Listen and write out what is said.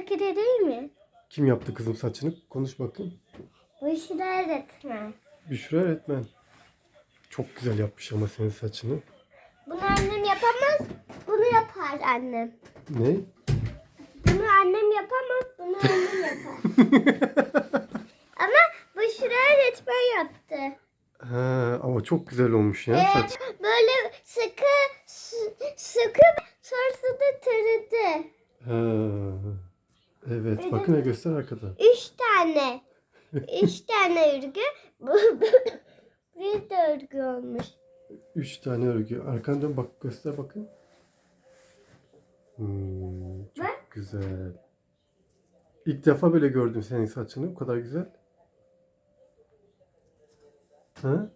hareketi değil mi? Kim yaptı kızım saçını? Konuş bakayım. İşi öğretmen. Büşra öğretmen. Çok güzel yapmış ama senin saçını. Bunu annem yapamaz. Bunu yapar annem. Ne? Bunu annem yapamaz. Bunu annem yapar. Ama işi öğretmen yaptı. Ha, ama çok güzel olmuş ya saç. böyle Evet bakın ya göster arkada. Üç tane. Üç tane örgü. Bir de örgü olmuş. Üç tane örgü. Arkana dön bak göster bakın. Hmm, çok Bak. güzel. İlk defa böyle gördüm senin saçını. Bu kadar güzel. Ha?